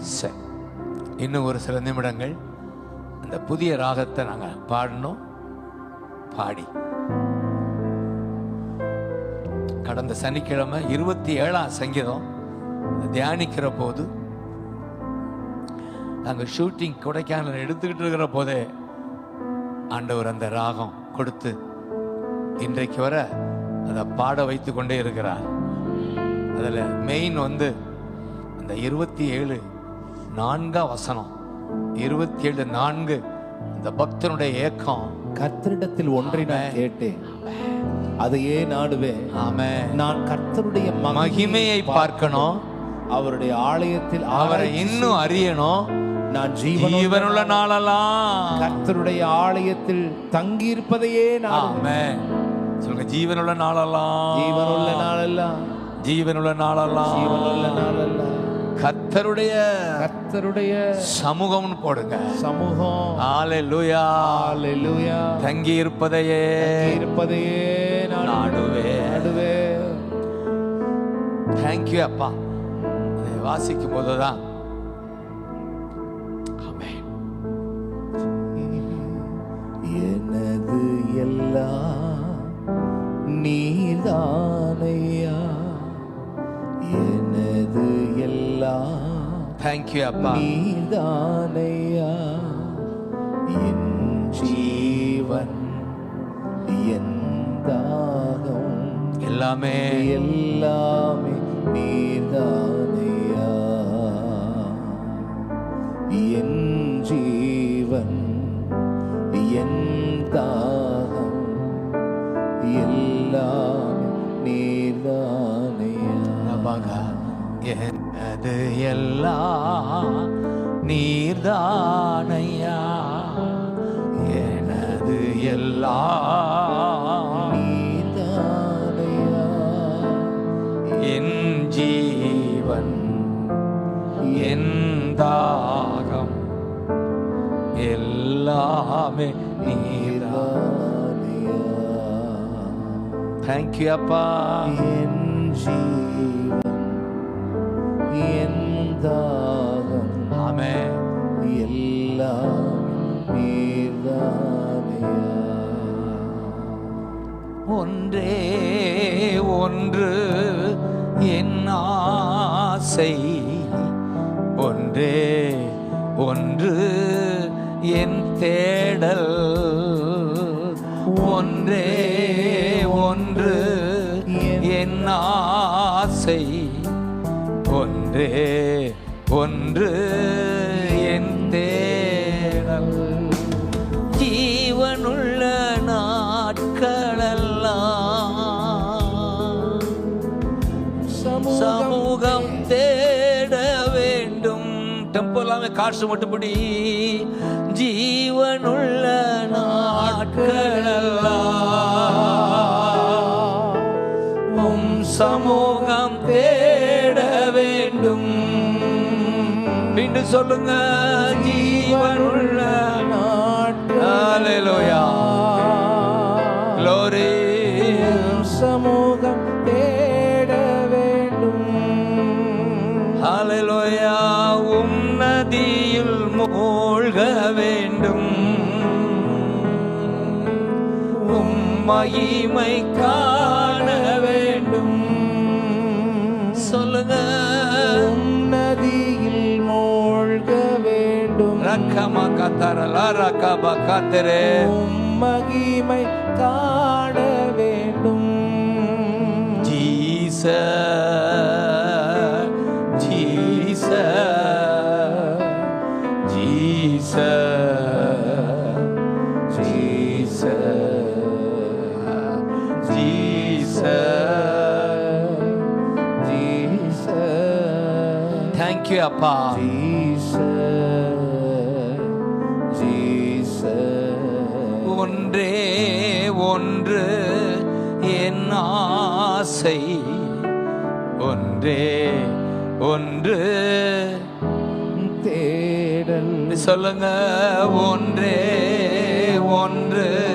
சரி. இன்னும் ஒரு சில நிமிடங்கள். அந்த புதிய ராகத்தை நாங்கள் பாடணும். பாடி. கடந்த சனிக்கிழமை இருபத்தி ஏழாம் சங்கீதம் தியானிக்கிற போது நாங்கள் ஷூட்டிங் கொடைக்கானல் எடுத்துக்கிட்டு இருக்கிற போதே ஆண்டவர் அந்த ராகம் கொடுத்து இன்றைக்கு வர அதை பாட வைத்து கொண்டே இருக்கிறார். அதில் மெயின் வந்து அந்த இருபத்தி ஏழு நான்காம் வசனம். இருபத்தி ஏழு நான்கு. அந்த பக்தனுடைய ஏக்கம். கர்த்தரிடத்தில் ஒன்றை நான் கேட்டேன். அதையே நாடுவேன் ஆமென். நான் கர்த்தருடைய மகிமை மகிமையை பார்க்கணும். அவருடைய ஆலயத்தில் அவரை இன்னும் அறியணும். நான் ஜீவனுள்ள நாளெல்லாம். கர்த்தருடைய ஆலயத்தில் தங்கி இருப்பதையே நான் ஆமென். சொல்லுங்க ஜீவனுள்ள நாளெல்லாம். ஜீவனுள்ள நாளெல்லாம். ஜீவனுள்ள நாளெல்லாம். ஜீவனுள்ள நாளெல்லாம். கர்த்தருடைய கர்த்தருடைய சமூகம்னு போடுங்க. சமூகம். ஹalleluya ஹalleluya தங்கி இருப்பதையே இருப்பதையே நான் நாடுவே நாடுவே தேங்க்யூ அப்பா. இதை வாசிக்கும் போதுதான். எனது எல்லாம் நீதானையா எல்லாம் தேங்க்யூ அப்பா. நீதானையா என் ஜீவன் என் தாகம். எல்லாமே. எல்லாமே நீதானையா என் ஜீவன் என் தாகம். எல்லாமே நீதானையா எனது எல்லாம் நீர்தானையா? எனது எல்லாம் நீதானையா என் ஜீவன் என் தாகம் எல்லாமே நீரா தேங்க்யூ அப்பா. என் ஜீவன் ஒன்றே ஒன்று என் ஆசை. ஒன்றே ஒன்று என் தேடல். ஒன்றே ஒன்று என் ஆசை. ஒன்றே ஒன்று காசு மட்டும்படி ஜீவனுள்ள நாட்களெல்லாம் உம் சமூகம் தேட வேண்டும் மீண்டும் சொல்லுங்க ஜீவனுள்ள Hallelujah. Glory. சமூகம் மூழ்க வேண்டும். உம் மகிமை காண வேண்டும். சொல்லுங்க. நதியில் மூழ்க வேண்டும். ரக்கமா கத்தரலா ரக்கபா கத்தரே. மகிமை காண வேண்டும். ஜீச அப்பா. ஒன்றே ஒன்று என் ஆசை. ஒன்றே ஒன்று தேடல். சொல்லுங்க. ஒன்றே ஒன்று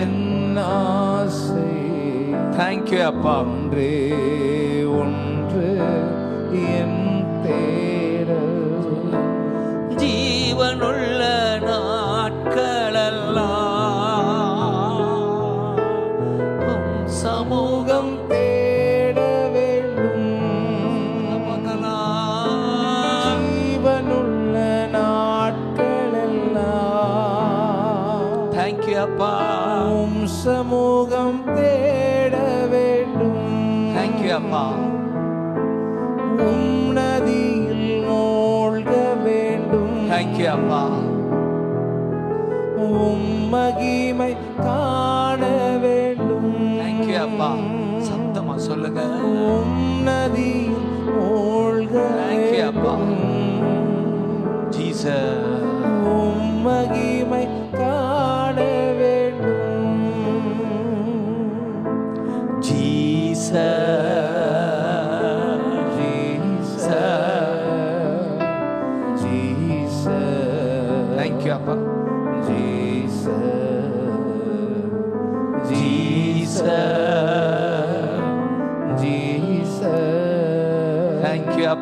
என் ஆசை. தேங்க்யூ அப்பா. ஒன்றே தேங்க்யூ அப்பா உம் சமூகம் தேட வேண்டும். தேங்க்யூ அப்பா உம் நதியில் மூழ்க வேண்டும். தேங்க்யூ அப்பா உம் மகிமை காண வேண்டும். தேங்க்யூ அப்பா சத்தமா சொல்லுங்க. உம் நதியில் மூழ்க you, அப்பா. ஜீசஸ்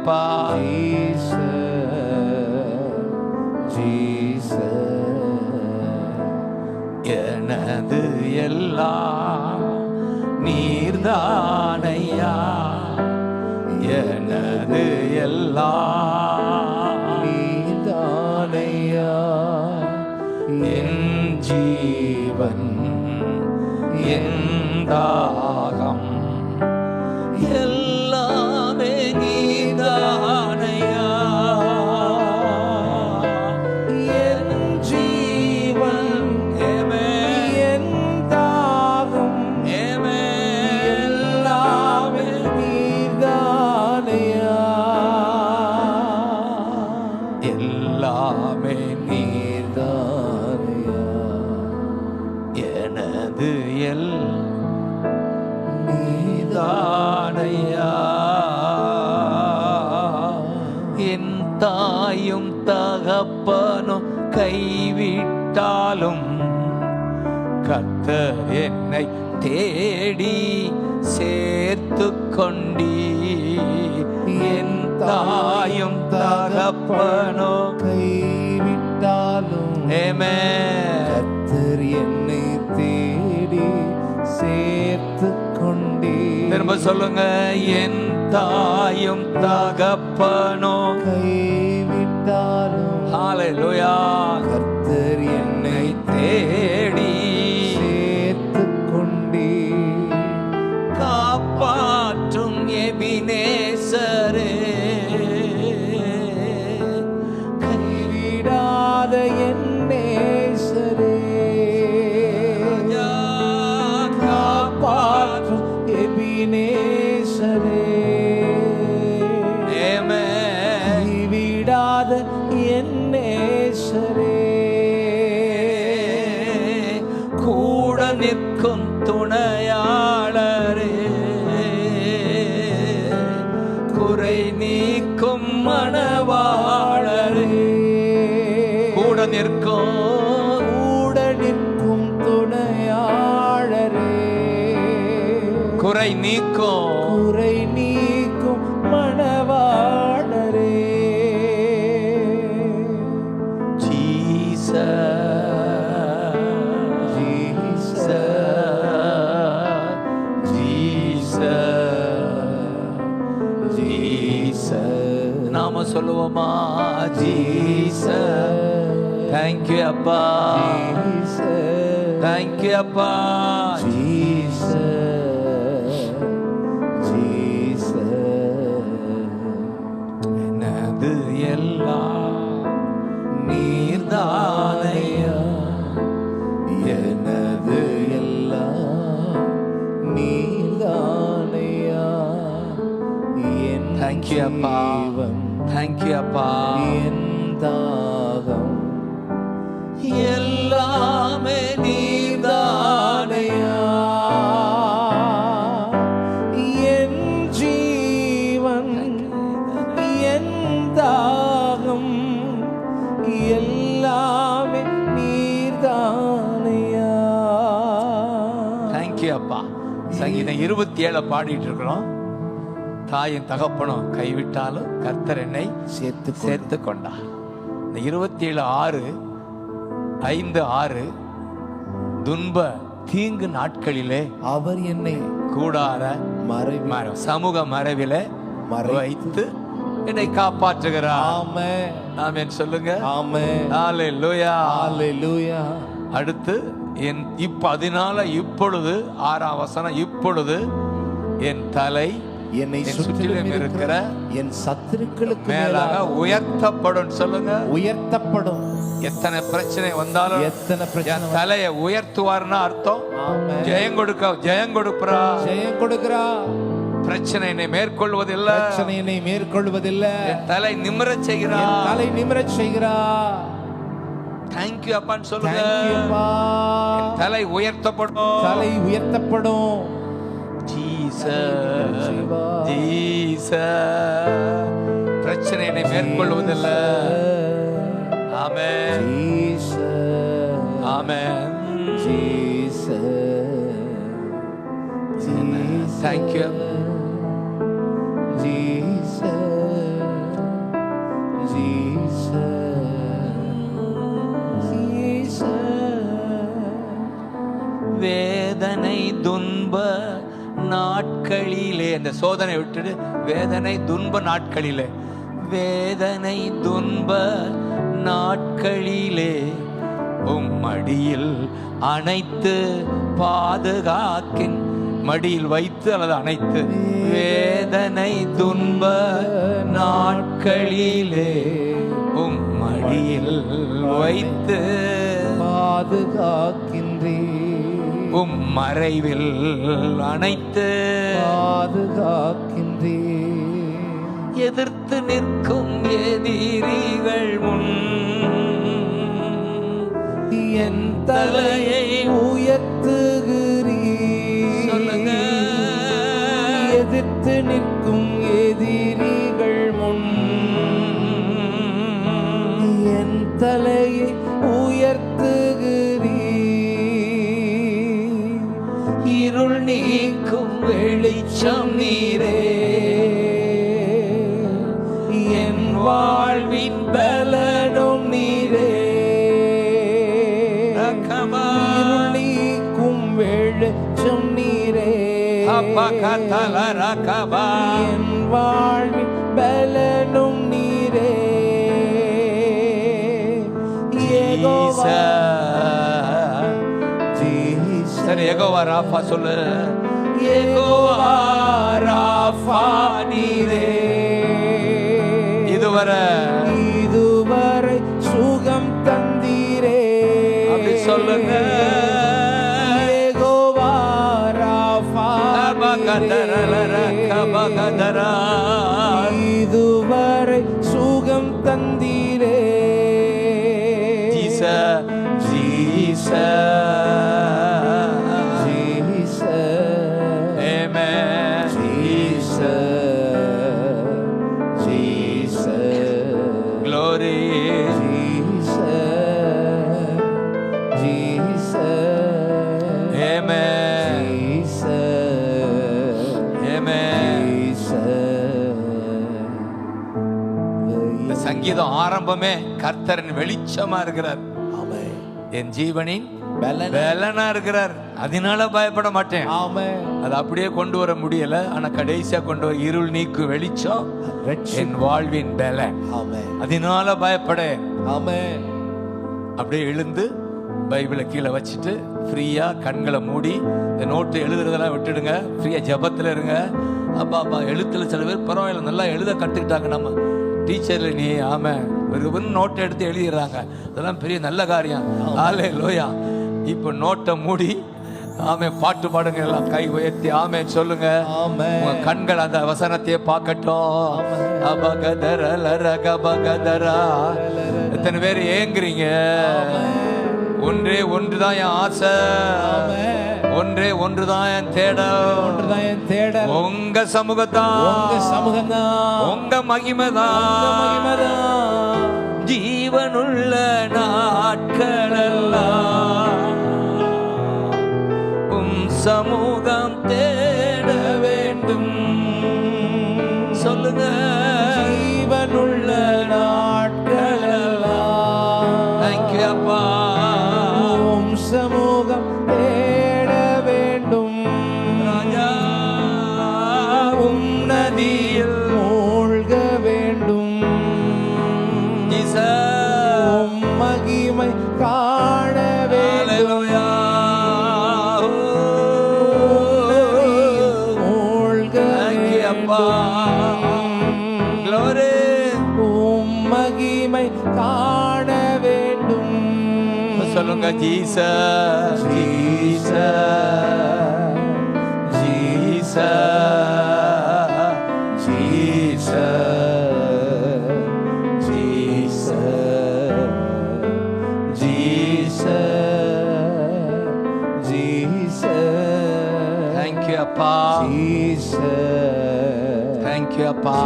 அப்பா எனது எல்லாம் நீர்தானையா எனது எல்லாம் என் ஜீவன் என் தாகம் கர்த்தர் என்னை தேடி சேர்த்து கொண்டீ என் தாயும் தகப்பனும் கைவிட்டாலும் கர்த்தர் என்னை தேடி சேர்த்து கொண்டே திரும்ப சொல்லுங்க என் தாயும் தகப்பனும் கைவிட்டாலும் ஹalleluya. கர்த்தர் என்னை தேடி துணையாளரே குறை நீக்கும் மணவாளரே கூட நிற்கும் கூட நிற்கும் துணையாளரே. குறை நீக்கும் தேங்க்யூ அப்பா தேங்க்யூ அப்பா இருபத்தி ஏழை பாடிட்டு இருக்கிறோம். தாயின் தகப்பனும் கைவிட்டாலும் கர்த்தர் என்னை சேர்த்து சேர்த்து கொண்டார். இந்த இருபத்தி ஏழு ஆறு ஐந்து ஆறு துன்ப தீங்கு நாட்களிலே அவர் என்னை கூடார மறைவி சமூக மறைவிலே வைத்து என்னை காப்பாற்றுகிறார். ஆமே ஆமென் சொல்லுங்க. ஆமே ஹalleluya. ஹalleluya. அடுத்து என் இப்ப அதனால இப்பொழுது ஆறாம் வசனம் இப்பொழுது என் தலை என்னை என் சுற்றிலும் இருக்கிற என் சத்துருக்களுக்கு மேலாக உயர்த்தப்படும் சொல்லுங்க. உயர்த்தப்படும். எத்தனை பிரச்சனை வந்தாலும் எத்தனை பிரச்சனை தலையை உயர்த்துவார்னா அர்த்தம்? ஜெயம் கொடுக்க ஜெயம் கொடுப்பரா? ஜெயம் கொடுக்கிறா. பிரச்சனை என்னை மேற்கொள்வதில்லை. பிரச்சனையினை மேற்கொள்வதில்லை. என் தலை நிமிரச் என் செய்கிறார் தலை நிமிரச் செய்கிறா. தேங்க்யூ அப்பான்னு சொல்லுங்க. தலை உயர்த்தப்படும். தலை உயர்த்தப்படும். பிரச்சனை என்னை மேற்கொள்வதில்லை. ஆமென் Jesus. ஆமென் Jesus. துன்ப நாட்களிலே அந்த சோதனை விட்டுடு. வேதனை துன்ப நாட்களிலே. வேதனை துன்ப நாட்களிலே உம் மடியில் அணைத்து பாதுகாக்கின் மடியில் வைத்து அல்லது அனைத்து வேதனை துன்ப நாட்களிலே உம் மடியில் வைத்து பாதுகாக்கின்றேன். உம் மறைவில் அணைத்து பாதுகாக்கின்றே. எதிர்த்து நிற்கும் எதிரிகள் முன் என் தலையை உயர்த்துகிறீ சொல்லுங்க. எதிர்த்து நிற்கும் எதிரிகள் முன். என் தலையை உயர்த்துகிறீ நீக்கும் வெளிச்சம் நீரே. என் வாழ்வின் பலனும் நீரே. நீக்கும் வெளிச்சம் நீரே. அப்பகதல ரக்கபா. என் வாழ்வின் பலனும் நீரே. யெகோவா. எகோவா ராஃபா சொல்லு. யெகோவா ராஃபா நீரே சங்கீதம் ஆரம்பமே கர்த்தரின் வெளிச்சமா இருக்கிறார். என் ஜீவனின் பலன். இருக்கிறார் அதனால பயப்பட மாட்டேன் Amen. அது அப்படியே கொண்டு வர முடியல ஆனா கடைசியா கொண்டு வர இருள் நீக்கு வெளிச்சம் என் வாழ்வின் பலன். அதனால பயப்பட Amen. அப்படியே எழுந்து பைபிளை கீழே வச்சுட்டு ஃப்ரீயா கண்களை மூடி இந்த நோட்டு எழுதுறதெல்லாம் விட்டுடுங்க ஃப்ரீயா ஜபத்துல இருங்க அப்பா அப்பா எழுத்துல சில பேர் பரவாயில்ல நல்லா எழுத கத்துக்கிட்டாங்க நம்ம டீச்சர்ல நீ ஆமா. ஒரு நோட்டை எடுத்து எழுதிடுறாங்க. அதெல்லாம் பெரிய நல்ல காரியம். ஆலே லோயா இப்போ நோட்டை மூடி ஆமே பாட்டு பாடுங்க எல்லாம். கை உயர்த்தி ஆமே சொல்லுங்க. உங்க கண்கள் அந்த வசனத்தையே பார்க்கட்டும். அபகதர லரகபகதரா எத்தனை பேர் ஏங்குறீங்க? ஒன்றே ஒன்றுதான் என் ஆசை. ஒன்றே ஒன்றுதான் என் தேடல். ஒன்றுதான் என் தேடல். உங்க சமூகத்தான். உங்க சமூகம்தான் உங்க மகிமைதான். ஜீவனுள்ள நாட்களெல்லாம் உம் சமூகம் தேட சொல்லுங்க ஜீச ஜீச ஜீச ஜீச ஜீச ஜீச தேங்க்யூ அப்பா தேங்க்யூ அப்பா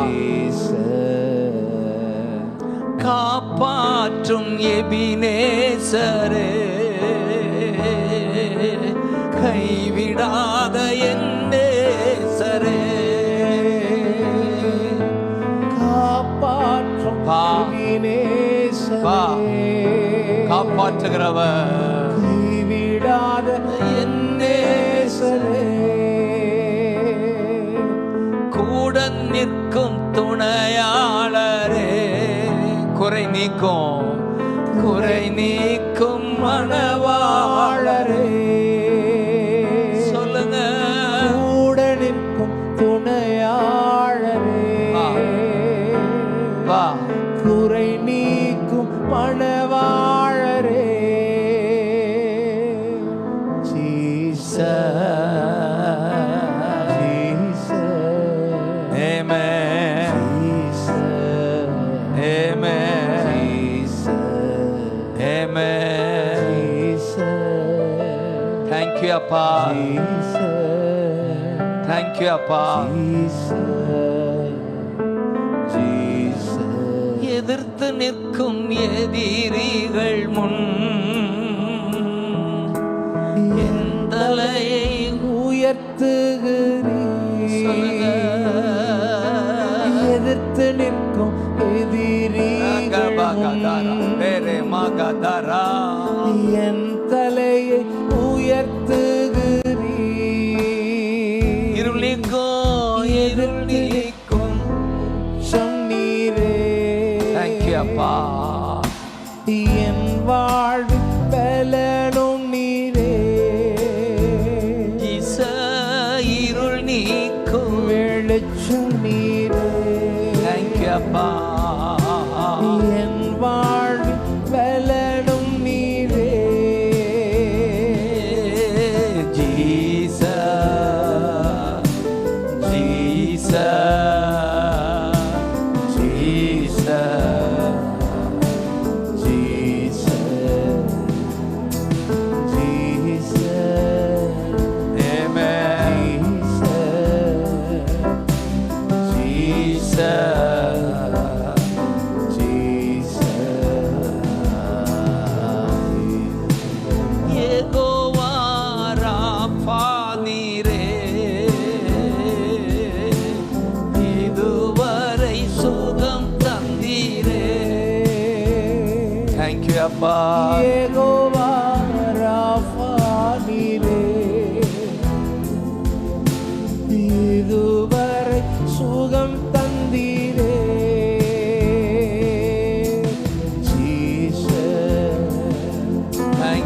காப்பாற்றும் எபினேசரே கைவிடாத என்னேசரே காப்பாற்றும். காப்பாற்றுகிறவர் கைவிடாத என்னேசரே கூட நிற்கும் துணையாளரே குறை நீக்கும் குறை நீக்கும் மணவாளரே நீக்கும் மணவாழரே ஜீச ஜீச Amen. ஜீச Amen. ஜீச Amen. ஜீச Thank you, அப்பா ஜீச Thank you, அப்பா எதிர்த்து எதிரிகள் முன் என் தலையை சொல்லுங்க. உயர்த்துகிறீர் எதிர்த்து நிற்கும் எதிரி. என்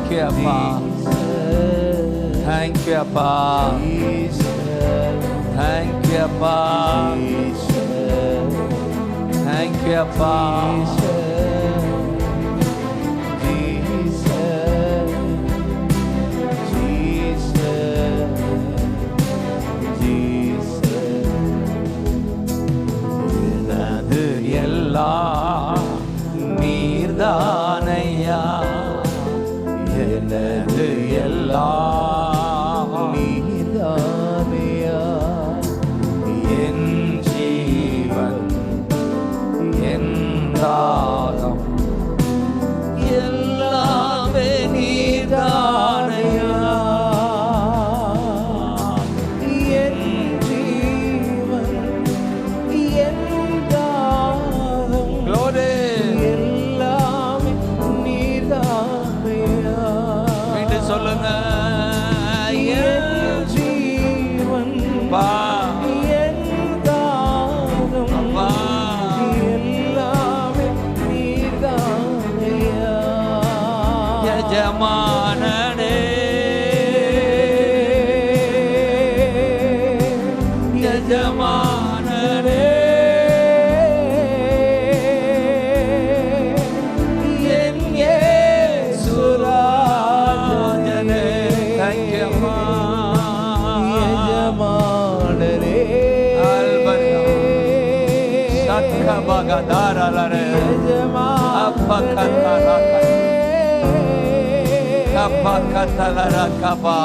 Thank you, அப்பா Thank you, அப்பா Thank you, அப்பா Thank you, அப்பா எனது எல்லாம் எல்லாம் என் ஜீவன் என் தாகம் எல்லாமே நீதான். அப்பா கத்தாரா கப்பா கத்தலரா கபா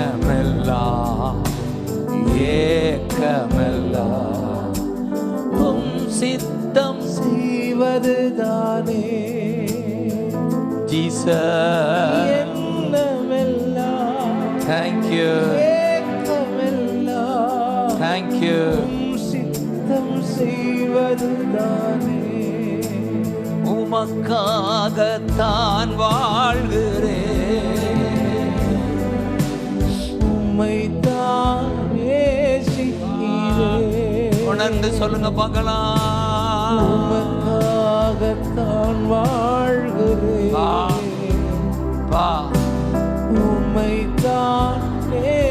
எண்ணமெல்லாம் ஏக்கமெல்லாம் உம் சித்தம் செய்வதுதானே ஜீசஸ் தேங்க்யூ ஏக்கமெல்லாம் தேங்க்யூ உம் சித்தம் செய்வதுதானே உமக்காகத்தான் வாழ்கிறேன் உம்மைத்தான் நேசிக்கிறேன். உணர்ந்து சொல்லுங்க பார்க்கலாம் உமக்காகத்தான் வாழ்கிறேன் வா. வா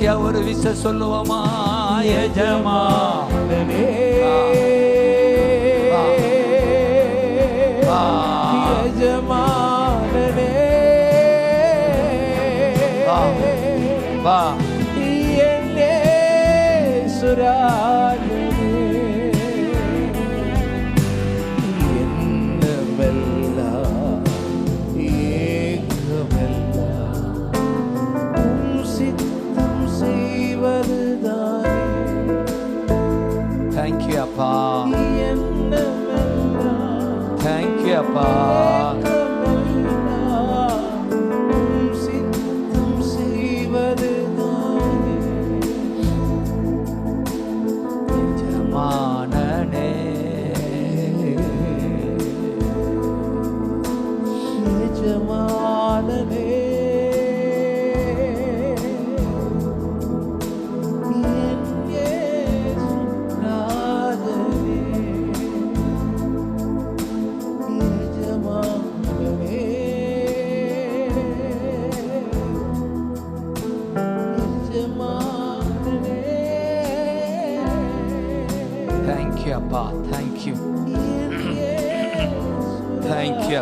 கடைசியா ஒரு விஷ சொல்லுவோமா? எஜமா வா. யஜமானனே வா. வா. என்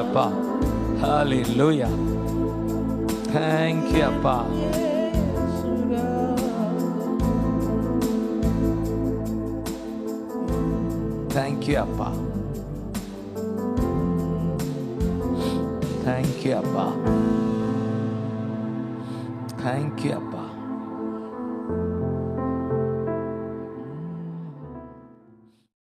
Abba. Hallelujah. Thank you, Abba. Thank you, Abba. Thank you, Abba. Thank you, Abba.